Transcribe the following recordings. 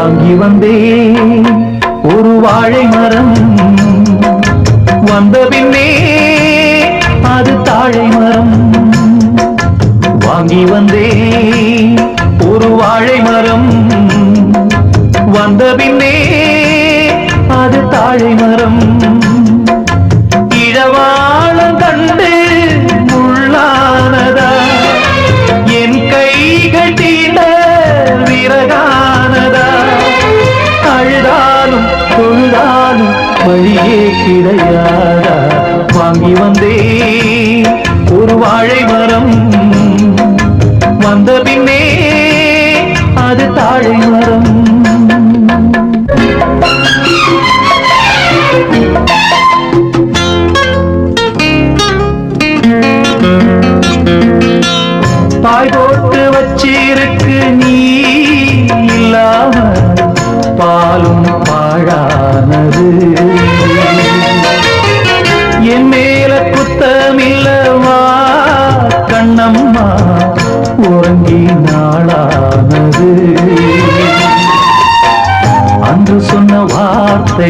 வாங்கி வந்தே ஒரு வாழை மரம் வந்த பின்னே அது தாழை மரம். வாங்கி வந்தே ஒரு வாழை மரம் வழியே கிடையாதா? வாங்கி வந்தே ஒரு வாழை மரம் வந்த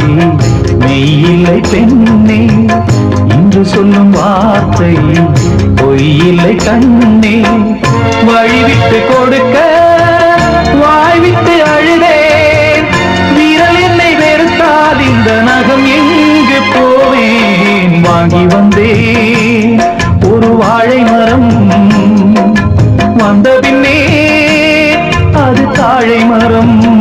வார்த்தை மெய்யில்லை பெண்ணே. இன்று சொல்லும் வார்த்தை பொய்யில்லை கண்ணே. வழிவிட்டு கொடுக்க வாய்விட்டு அழுதேன். விரல் என்னை வெறுத்தால் இந்த நகம் எங்கு போவேன்? வாங்கி வந்தேன். ஒரு வாழை மரம் வந்த பின்னே அது தாழை மரம்.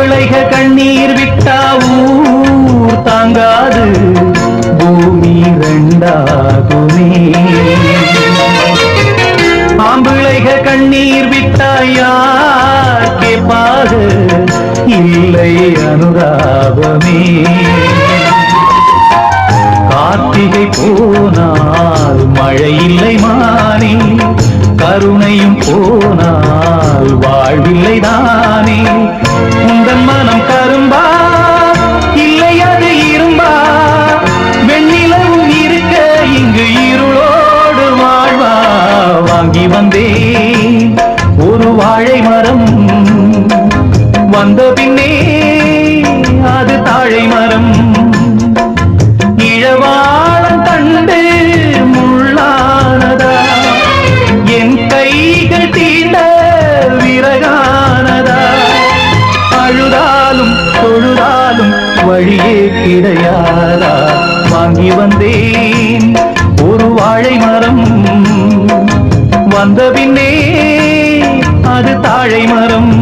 பொம்பளைக கண்ணீர் விட்டா ஊர் தாங்காது பூமி ரெண்டாகுமே ஆம்பிளைக கண்ணீர் விட்டா யார் இல்லை அனுதாபமே. கார்த்திகை போனால் மழை இல்லை மானே கருணையும் போனால் வாழ்வில்லை தானே. உந்தன் மனம் கரும்பா? இல்லை அது இரும்பா? வெண்ணிலவும் இருக்க இங்கு இருளோடு வாழ்வா? வாங்கி வந்தேன் ஒரு வாழை மரம். வந்த பின்னே வழியே கிடையாதா? வாங்கி வந்தேன் ஒரு வாழை மரம். வந்த பின்னே அது தாழை மரம்.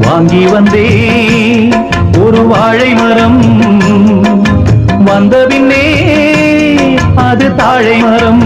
வாங்கி வந்தே ஒரு வாழை மரம். வந்த பின்னே அது தாழை மரம்.